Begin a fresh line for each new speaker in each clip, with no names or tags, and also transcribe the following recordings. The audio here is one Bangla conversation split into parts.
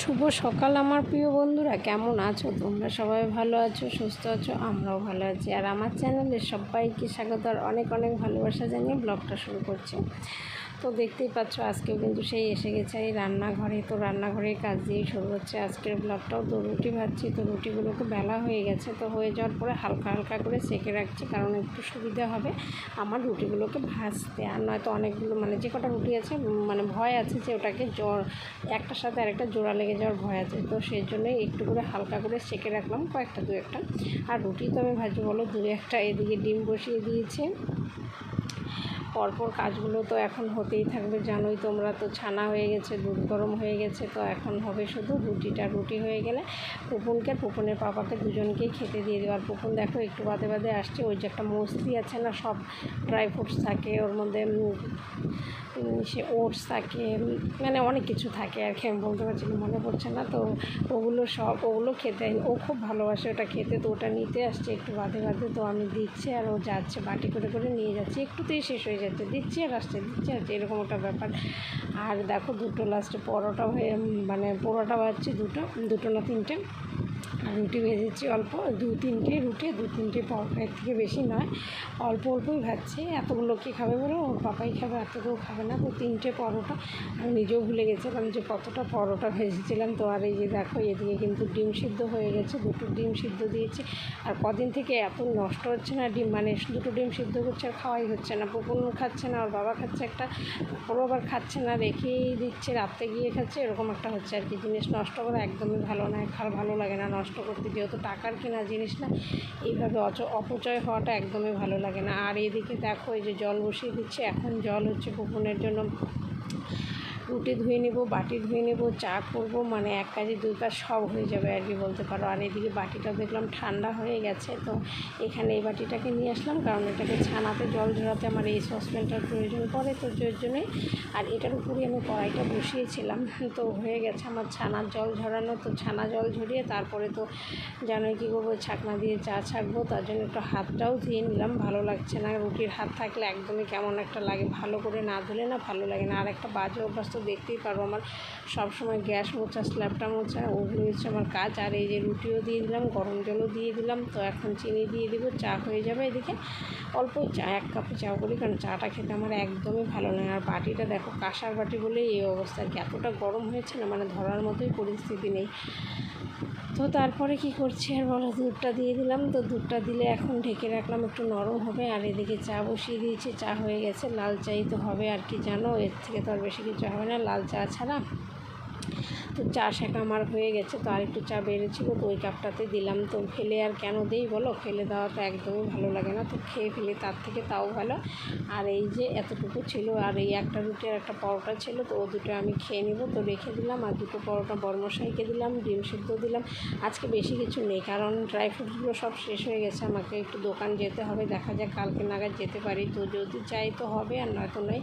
শুভ সকাল আমার প্রিয় বন্ধুরা। কেমন আছো? তোমরা সবাই ভালো আছো, সুস্থ আছো? আমরাও ভালো আছি। আর আমার চ্যানেলে সবাইকে স্বাগত আর অনেক অনেক ভালোবাসা জানিয়ে ব্লগটা শুরু করছি। তো দেখতেই পাচ্ছ, আজকেও কিন্তু সেই এসে গেছে এই রান্নাঘরে। তো রান্নাঘরের কাজ দিয়েই শুরু হচ্ছে। আজকের ব্লগটাও তো রুটি ভাজছি, তো রুটিগুলোকে বেলা হয়ে গেছে। তো হয়ে যাওয়ার পরে হালকা হালকা করে সেঁকে রাখছি, কারণ একটু সুবিধা হবে আমার রুটিগুলোকে ভাজতে। আর নয়তো অনেকগুলো মানে যে কটা রুটি আছে মানে ভয় আছে যে ওটাকে জ্বর, একটার সাথে আরেকটা জোড়া লেগে যাওয়ার ভয় আছে। তো সেই জন্যই একটু করে হালকা করে সেঁকে রাখলাম কয়েকটা, দু একটা। আর রুটি তো আমি ভাজি বলো, দু একটা এদিকে ডিম বসিয়ে দিয়েছি। পরপর কাজগুলো তো এখন হতেই থাকবে, জানোই তোমরা তো ছানা হয়ে গেছে, দুধ গরম হয়ে গেছে, তো এখন হবে শুধু রুটিটা, রুটি হয়ে গেলে পুপুনকে পুপুনের পাপাকে দুজনকেই খেতে দিয়ে দেবো। আর পুপুন দেখো একটু বাদে বাদে আসছে, ওই যে একটা মস্তি আছে না, সব ড্রাই ফ্রুটস থাকে, ওর মধ্যে সে ওটস থাকে মানে অনেক কিছু থাকে আর কি, আমি বলতে পারছি মনে পড়ছে না, তো ওগুলো সব, ওগুলো খেতে, ও খুব ভালোবাসে ওটা খেতে, তো ওটা নিতে আসছে একটু বাদে বাদে, তো আমি দিচ্ছি আর ও যাচ্ছে, বাটি করে করে নিয়ে যাচ্ছে, একটুতেই শেষ হয়ে যাচ্ছে। দিচ্ছি আর আসছে, দিচ্ছি আসছে এরকম একটা ব্যাপার। আর দেখো দুটো লাস্টে পরোটা হয়ে মানে পরোটা ভাজছি দুটো দুটো না তিনটে। আর রুটি ভেজেছি অল্প, দু তিনটে রুটি, দু তিনটে পরোটা এর থেকে বেশি নয়। অল্প অল্পই ভাজছি, এতগুলো কী খাবে বলো? ওর পাপাই খাবে এতগুলো খাবে না। তো তিনটে পরোটা, আমি নিজেও ভুলে গেছিলাম যে কতটা পরোটা ভেজেছিলাম। তো আর এই যে দেখো, এদিকে কিন্তু ডিম সিদ্ধ হয়ে গেছে, দুটো ডিম সিদ্ধ দিয়েছি। আর কদিন থেকে এত নষ্ট হচ্ছে না ডিম মানে দুটো ডিম সিদ্ধ করছে আর খাওয়াই হচ্ছে না। পুকুর খাচ্ছে না, ওর বাবা খাচ্ছে একটা ওর আবার খাচ্ছে না, রেখেই দিচ্ছে, রাত্রে গিয়ে খাচ্ছে, এরকম একটা হচ্ছে আর কি। জিনিস নষ্ট করা একদমই ভালো না খাওয়া ভালো লাগে না, নষ্ট করতে, যেহেতু টাকার কেনা জিনিস না, এইভাবে অচ, অপচয় হওয়াটা একদমই ভালো লাগে না। আর এদিকে দেখো, এই যে জল বসিয়ে দিচ্ছে, এখন জল হচ্ছে গোপনের জন্য রুটি ধুয়ে নেব, বাটি ধুয়ে নেব, চা করব মানে এক কাজে দুই কাজ সব হয়ে যাবে আর কি বলতে পারো। আর এদিকে বাটিটা দেখলাম ঠান্ডা হয়ে গেছে, তো এখানে এই বাটিটাকে নিয়ে আসলাম, কারণ এটাকে ছানাতে জল ঝরাতে আমার এই সসপ্যানটার প্রয়োজন পড়ে, তো যার জন্যই আর এটার উপরে আমি কড়াইটা বসিয়েছিলাম, তো হয়ে গেছে আমার ছানার জল ঝরানো, তো ছানা জল ঝরিয়ে তারপরে তো জানোই কী করব, ছাকনা দিয়ে চা ছাকবো, তার জন্য একটু হাতটাও ধুয়ে নিলাম, ভালো লাগছে না। রুটির হাত থাকলে একদমই কেমন একটা লাগে, ভালো করে না ধুলে না ভালো লাগে না। আর একটা বাজে অভ্যাস তো দেখতেই পারব। আমার সবসময় গ্যাস মোছা স্ল্যাবটা মোছা ওগুলো হচ্ছে আমার কাজ। আর এই যে রুটিও দিয়ে দিলাম, গরম জলও দিয়ে দিলাম। তো এখন চিনি দিয়ে দিব, চা হয়ে যাবে এদিকে। অল্প চা, এক কাপে চা করি, কারণ চাটা খেতে আমার একদমই ভালো লাগে আর বাটিটা দেখো, কাঁসার বাটি বলেই এই অবস্থা আর কি, এতটা গরম হয়েছে না মানে ধরার মতোই পরিস্থিতি নেই। তো তারপরে কি করছি আর বলো, দুধটা দিয়ে দিলাম। তো দুধটা দিলে এখন ঢেকে রাখলাম, একটু নরম হবে। আর এদিকে চা বসিয়ে দিয়েছি, চা হয়ে গেছে। লাল চাই তো হবে আর কি জানো, এর থেকে তো আর বেশি কিছু হবে না। লাল চা ছাড়া তো চা শেখা আমার হয়ে গেছে, তো আর একটু চা বেড়েছিল তো ওই কাপটাতে দিলাম। তো ফেলে আর কেন দিই বলো? ফেলে দেওয়া তো একদমই ভালো লাগে না, তো খেয়ে ফেলে, তার থেকে তাও ভালো। আর এই যে এতটুকু ছিল, আর এই একটা রুটি আর একটা পরোটা ছিল, তো ও দুটো আমি খেয়ে নিব, তো রেখে দিলাম। আর দুটো পরোটা বর্মশাইকে দিলাম, ডিম সিদ্ধ দিলাম। আজকে বেশি কিছু নেই, কারণ ড্রাই ফ্রুটসগুলো সব শেষ হয়ে গেছে, আমাকে একটু দোকান যেতে হবে, দেখা যাক কালকে নাগাদ যেতে পারি। তো যদি চাই তো হবে, আর নয়তো নয়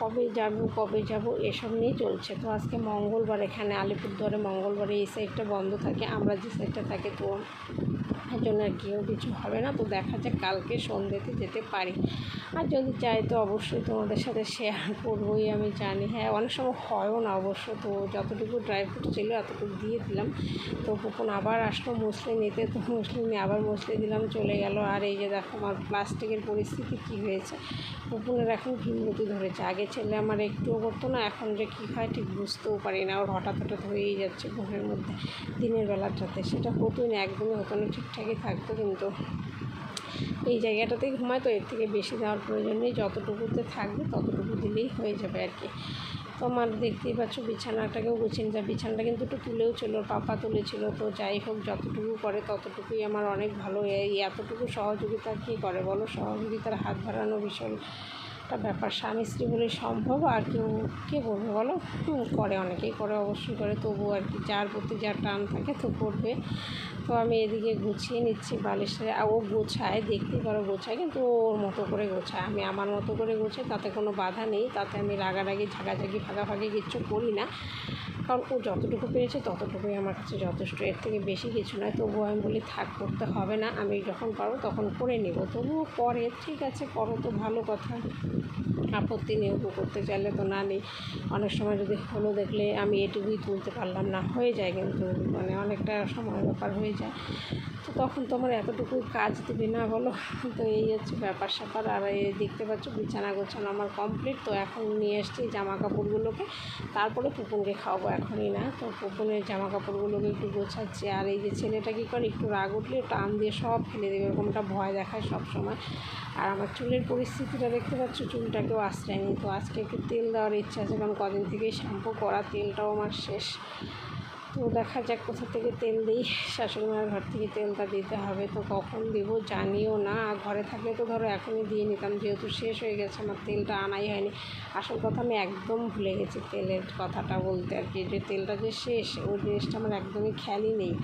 কবে যাব কবে যাব, এসব নিয়ে চলছে। তো আজকে মঙ্গলবার এখানে আলিপুরদুয়ারে মঙ্গলবারে এই সাইডটা বন্ধ থাকে, আমরা যে সাইডটা থাকি তো এর জন্য আর কেউ কিছু হবে না। তো দেখা যাক কালকে সন্ধ্যেতে যেতে পারি। আর যদি চাই তো অবশ্যই তোমাদের সাথে শেয়ার করবোই, আমি জানি। হ্যাঁ অনেক সময় হয়ও না অবশ্য, তো যতটুকু ড্রাই ফ্রুট ছিল এতটুকু দিয়ে দিলাম। তো কখন আবার আসলো মুসলি নিতে, তো মুসলি নিয়ে আবার মুসলি দিলাম, চলে গেল। আর এই যে দেখো আমার প্লাস্টিকের পরিস্থিতি কী হয়েছে পুপুনের এখন ভিমরতি ধরেছে। আগে ছেলে আমার একটুও করতো না, এখন যে কী হয় ঠিক বুঝতেও পারি না। ওর হঠাৎ হঠাৎ হয়েই যাচ্ছে ঘুমের মধ্যে, দিনের বেলাটাতে সেটা হতোই না, একদমই হতো না, ঠিকঠাকই থাকতো কিন্তু এই জায়গাটাতেই ঘুমায়, তো এর থেকে বেশি দেওয়ার প্রয়োজন নেই। যতটুকুতে থাকবে ততটুকু দিলেই হয়ে যাবে আর কি। তো আমার দেখতেই পাচ্ছ, বিছানাটাকেও গুছিয়ে নিতে বিছানাটা কিন্তু একটু তুলেও ছিল, পাপা তুলেছিল। তো যাই হোক, যতটুকু করে ততটুকুই আমার অনেক ভালো এই এতটুকু সহযোগিতা কী করে বলো? সহযোগিতার হাত বাড়ানো ভীষণ একটা ব্যাপার, স্বামী স্ত্রী বলে সম্ভব, আর কেউ, কে করবে বলো? করে অনেকেই করে, অবশ্যই করে তবু আর কি, যার প্রতি যার টান থাকে তো করবে। তো আমি এদিকে গুছিয়ে নিচ্ছি বালিশের ও গোছায়, দেখতেই পারো গোছায়, কিন্তু ওর মতো করে গোছায়। আমি আমার মতো করে গোছাই, তাতে কোনো বাধা নেই, তাতে আমি রাগারাগি, ঝাঁকাঝাঁকি ফাঁকাফাঁকি কিচ্ছু করি না। কারণ ও যতটুকু পেয়েছে ততটুকুই আমার কাছে যথেষ্ট। এর থেকে বেশি কিছু নয় তবু আমি বলি, থাক, করতে হবে না। আমি যখন পারো তখন করে নেব। তবুও করে, ঠিক আছে, করো তো, ভালো কথা। আপত্তি নেই করতে চাইলে তো না নেই। অনেক সময় যদি হলো দেখলে আমি এটুকুই তুলতে পারলাম না, হয়ে যায় কিন্তু মানে অনেকটা সময় ব্যাপার হয়ে যায়। তো তখন তো আমার এতটুকু কাজ দিবি না বলো? তো এই হচ্ছে ব্যাপার স্যাপার। আর এই দেখতে পাচ্ছ বিছানা গোছানো আমার কমপ্লিট তো এখন নিয়ে এসছি জামা কাপড়গুলোকে তারপরে পুপুনকে খাওয়াবো এখনই না। তো পুপুনের জামা কাপড়গুলোকে একটু গোছাচ্ছি। আর এই যে ছেলেটা কী করে? একটু রাগ উঠলে টান দিয়ে সব ফেলে দেবে। এরকমটা ভয় দেখায় সব সময় আর আমার চুলের পরিস্থিতিটা দেখতে পাচ্ছ? চুলটাকেও আশ্রয় নেই তো আজকে একটু তেল দেওয়ার ইচ্ছা আছে, কারণ কদিন থেকেই শ্যাম্পু করা, তেলটাও আমার শেষ। তো দেখা যাক কোথা থেকে তেল দিই। শাশুড়ি মায়ের ঘর থেকে তেলটা দিতে হবে, তো কখন দেবো জানিও না। আর ঘরে থাকলে তো ধরো এখনই দিয়ে নিতাম, যেহেতু শেষ হয়ে গেছে, আমার তেলটা আনাই হয়নি। আসল কথা আমি একদম ভুলে গেছি তেলের কথাটা বলতে আর কি, যে তেলটা যে শেষ, ওই জিনিসটা আমার একদমই খেয়ালই নেই।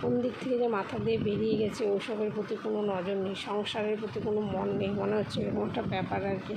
কোন দিক থেকে যে মাথা দিয়ে বেরিয়ে গেছে ওইসবের প্রতি কোনো নজর নেই, সংসারের প্রতি কোনো মন নেই, মনে হচ্ছে এরকম একটা ব্যাপার আর কি।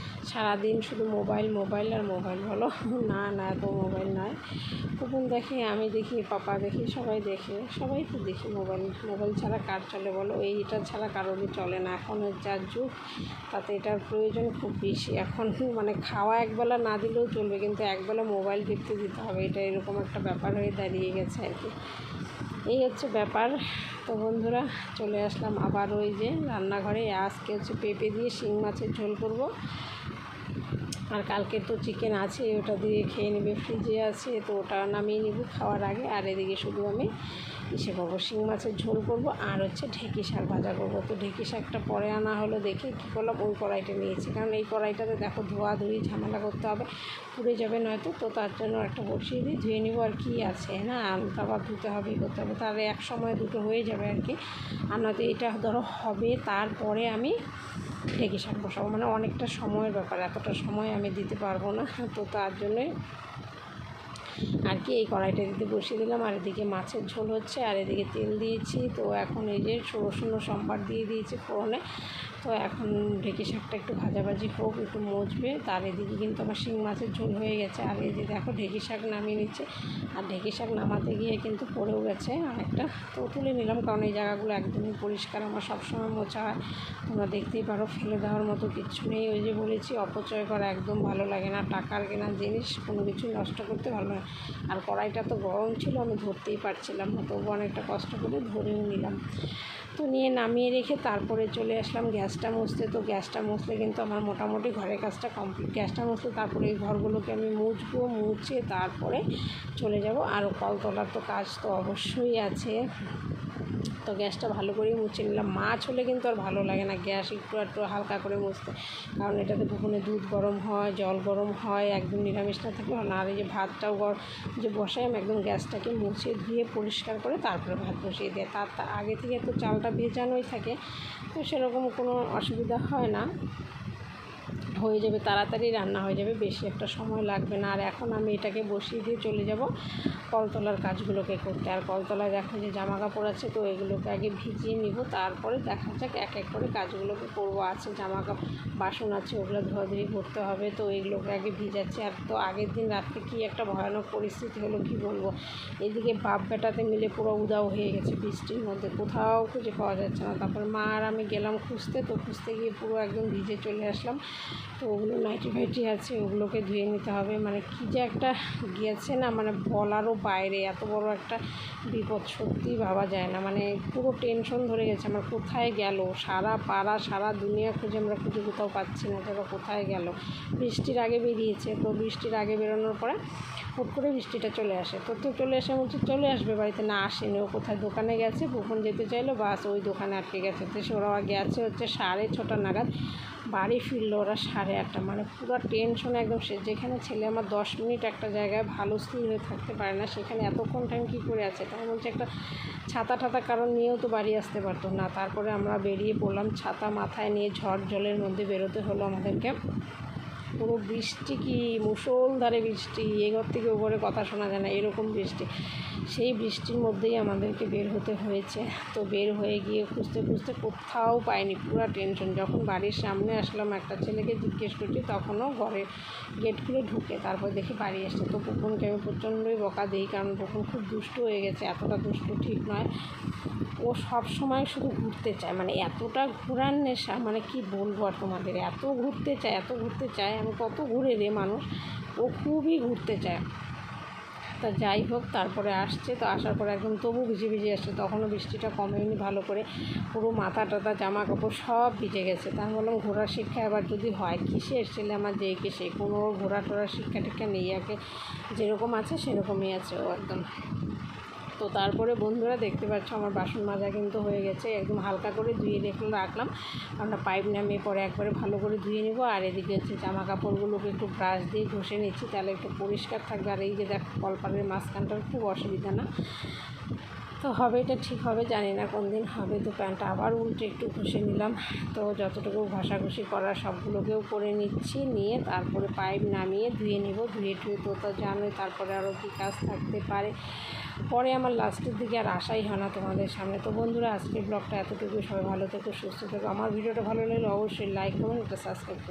সারাদিন শুধু মোবাইল মোবাইল আর মোবাইল বলো। না না, এত মোবাইল নয় কুকুন দেখে, আমি দেখি, পাপা দেখি, সবাই দেখে। সবাই তো দেখি মোবাইল। মোবাইল ছাড়া কার চলে বলো? এইটা ছাড়া কারোরই চলে না। এখনের যার যুগ, তাতে এটার প্রয়োজন খুব বেশি। এখন মানে খাওয়া একবেলা না দিলেও চলবে, কিন্তু একবেলা মোবাইল টিপতে দিতে হবে। এটা এরকম একটা ব্যাপার হয়ে দাঁড়িয়ে গেছে আর কি। এই হচ্ছে ব্যাপার। তো বন্ধুরা, চলে আসলাম আবার ওই যে রান্নাঘরে। আজকে হচ্ছে পেঁপে দিয়ে শিং মাছের ঝোল করব। আর কালকে তো চিকেন আছে, ওটা দিয়ে খেয়ে নেবে ফ্রিজে আছে, তো ওটা নামিয়ে নিব খাওয়ার আগে। আর এদিকে শুধু আমি ইসে করব, শিং মাছের ঝোল করব, আর হচ্ছে ঢেঁকি শাক ভাজা করব। তো ঢেঁকি শাকটা পরে আনা হলো দেখে কী করলাম, ওই কড়াইটা নিয়েছি। কারণ এই কড়াইটাতে দেখো ধোয়া ধুই, ঝামেলা করতে হবে, পুড়ে যাবে নয়তো, তো তার জন্য একটা বসিয়ে দিই ধুয়ে নিব আর কী আছে, না? আবার ধুতে হবে করতে হবে। তাহলে এক সময় দুটো হয়ে যাবে আর কি। আর নয়তো এটা ধরো হবে, তারপরে আমি ঢেঁকি শাক বসাবো। মানে অনেকটা সময়ের ব্যাপার, এতটা সময় আমি দিতে পারব না। তো তার জন্যে আর কি, এই কড়াইটা দিতে বসিয়ে দিলাম। আর এদিকে মাছের ঝোল হচ্ছে, আর এদিকে তেল দিয়েছি। তো এখন এই যে রসুন সম্বার দিয়ে দিয়েছি ফোড়নে। তো এখন ঢেঁকি শাকটা একটু ভাজাভাজি হোক, একটু মজবে। তার এদিকে কিন্তু আমার শিং মাছের ঝোল হয়ে গেছে। আর এই যে দেখো, ঢেঁকি শাক নামিয়ে নিচ্ছে। আর ঢেঁকি শাক নামাতে গিয়ে কিন্তু পড়েও গেছে। অনেকটা তো তুলে নিলাম, কারণ এই জায়গাগুলো একদমই পরিষ্কার। আমার সবসময় মোছা হয়। তোমরা দেখতেই পারো, ফেলে দেওয়ার মতো কিচ্ছু নেই। ওই যে বলেছি, অপচয় করা একদম ভালো লাগে না। টাকার কেনা জিনিস, কোনো কিছু নষ্ট করতে ভালো লাগে আর কড়াইটা তো গরম ছিল, আমি ধরতেই পারছিলাম না, তবু অনেকটা কষ্ট করে ধরেও নিলাম। তো নিয়ে নামিয়ে রেখে তারপরে চলে আসলাম গ্যাসটা মুছতে। তো গ্যাসটা মুছলে কিন্তু আমার মোটামুটি ঘরের কাজটা কমপ্লিট। গ্যাসটা মুছতে তারপরে এই ঘরগুলোকে আমি মুছবো, মুছে তারপরে চলে যাব। আর কলতলার তো কাজ তো অবশ্যই আছে। তো গ্যাসটা ভালো করেই মুছে নিলাম। মাছ হলে কিন্তু আর ভালো লাগে না। গ্যাস একটু একটু হালকা করে মুছতে। কারণ এটাতে পুকুরে দুধ গরম হয়, জল গরম হয়, একদম নিরামিষ না থাকলে না। আর এই যে ভাতটাও গর যে বসাই, আমি একদম গ্যাসটাকে মুছে ধুয়ে পরিষ্কার করে তারপরে ভাত বসিয়ে দেয় তার আগে থেকে তো চালটা ভেজানোই থাকে। তো সেরকম কোনো অসুবিধা হয় না। হয়ে যাবে, তাড়াতাড়ি রান্না হয়ে যাবে, বেশি একটা সময় লাগবে না। আর এখন আমি এটাকে বসিয়ে দিয়ে চলে যাব কলতলার কাজগুলোকে করতে। আর কলতলায় দেখো যে জামা কাপড় আছে, তো এগুলোকে আগে ভিজিয়ে নিব, তারপরে দেখা যাক এক এক করে কাজগুলোকে করব। আছে জামা কাপড় বাসন আছে, ওগুলো ধোয়াধুয়ি করতে হবে, তো এগুলোকে আগে ভিজাচ্ছি। আর তো আগের দিন রাত্রে কী একটা ভয়ানক পরিস্থিতি হলো, কি বলব? এদিকে বাপ বেটাতে মিলে পুরো উদাও হয়ে গেছে বৃষ্টির মধ্যে। কোথাও খুঁজে পাওয়া যাচ্ছে না। তারপর মা আর আমি গেলাম খুঁজতে, তো খুঁজতে গিয়ে পুরো একদম ভিজে চলে আসলাম। তো ওগুলো নাইটি ফাইটি আছে, ওগুলোকে ধুয়ে নিতে হবে। মানে কী যে একটা গিয়েছে না মানে বলারও বাইরে, এত বড় একটা বিপদ সত্যিই ভাবা যায় না। মানে পুরো টেনশন ধরে গেছে, আমার কোথায় গেল? সারা পাড়া, সারা দুনিয়া খুঁজে আমরা খুঁজে কোথাও পাচ্ছি না যেন কোথায় গেল। বৃষ্টির আগে বেরিয়েছে, তো বৃষ্টির আগে বেরোনোর পরে হুট করে বৃষ্টিটা চলে আসে। তো তো চলে আসে, বলছে চলে আসবে, বাড়িতে না আসেনি, ও কোথায় দোকানে গেছে ভুপন যেতে চাইলো, বাস ওই দোকানে আটকে গেছে। তো সে ওরা গেছে হচ্ছে সাড়ে ছটা নাগাদ। বাড়ি ফিরলো ওরা সাড়ে আটটা। মানে পুরো টেনশন একদম সে যেখানে ছেলে আমার দশ মিনিট একটা জায়গায় ভালো স্থির হয়ে থাকতে পারে না, সেখানে এতক্ষণ টাইম কী করে আছে? তাই বলছে একটা ছাতা ঠাতা কারণ নিয়েও তো বাড়ি আসতে পারতো না। তারপরে আমরা বেরিয়ে পড়লাম, ছাতা মাথায় নিয়ে ঝড় জলের মধ্যে বেরোতে হলো আমাদেরকে। পুরো বৃষ্টি কি মুষলধারে বৃষ্টি? এঘর থেকে ওপরে কথা শোনা যায় না, এরকম বৃষ্টি। সেই বৃষ্টির মধ্যেই আমাদেরকে বের হতে হয়েছে। তো বের হয়ে গিয়ে খুঁজতে খুঁজতে কোথাও পাইনি, পুরো টেনশন যখন বাড়ির সামনে আসলাম, একটা ছেলেকে জিজ্ঞেস করছি, তখনও ঘরে গেট খুলে ঢুকে তারপর দেখি বাড়ি এসছে। তো পুকুনকে আমি প্রচণ্ডই বকা দিই, কারণ পুকুন খুব দুষ্ট হয়ে গেছে, এতটা দুষ্ট ঠিক নয়। ও সব সময় শুধু ঘুরতে চায় মানে এতটা ঘোরার নেশা মানে কি বলব আর তোমাদের? এত ঘুরতে চায়, এত ঘুরতে চায় আমি কত ঘুরে রে মানুষ। ও খুবই ঘুরতে চায়। তা যাই হোক, তারপরে আসছে। তো আসার পরে একদম তবু ভিজে ভিজে আসছে। তখনও বৃষ্টিটা কমেনি ভালো করে। পুরো মাথা টাথা জামা কাপড় সব ভিজে গেছে। তা আমি বললাম ঘোরার শিক্ষা এবার যদি হয় কিসে এসেছিলে আমার যে কে সে? কোনো ঘোরা টোরার শিক্ষা টিক্ষা নেই। আগে যেরকম আছে, সেরকমই আছে ও একদম। তো তারপরে বন্ধুরা দেখতে পাচ্ছ আমার বাসন মাজা কিন্তু হয়ে গেছে। একদম হালকা করে ধুয়ে রেখে রাখলাম। আমরা পাইপ নামিয়ে পরে একবারে ভালো করে ধুয়ে নেব। আর এদিকে হচ্ছে জামা কাপড়গুলোকে একটু ব্রাশ দিয়ে ঘষে নিচ্ছি। তাহলে একটু পরিষ্কার থাকবে। আর এই যে দেখ কলপারের মাঝখানটার খুব অসুবিধা না। তো হবে, এটা ঠিক হবে, জানি না কোন দিন হবে। তো প্যান্টটা আবার উল্টে একটু ঘষে নিলাম। তো যতটুকু ঘষাঘষি করার সবগুলোকেও করে নিচ্ছি, নিয়ে তারপরে পাইপ নামিয়ে ধুয়ে নিব। ধুয়ে টুয়ে তো তো জানোই, তারপরে আরও কী কাজ থাকতে পারে। পরে আমার লাস্টের দিকে আর আশাই হয় না তোমাদের সামনে। তো বন্ধুরা, আজকের ব্লগটা এতটুকু সবাই ভালো থেকো, সুস্থ থেকো। আমার ভিডিওটা ভালো লাগলে অবশ্যই লাইক করুন একটা সাবস্ক্রাইব করুন।